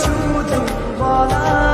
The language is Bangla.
শুধু বলা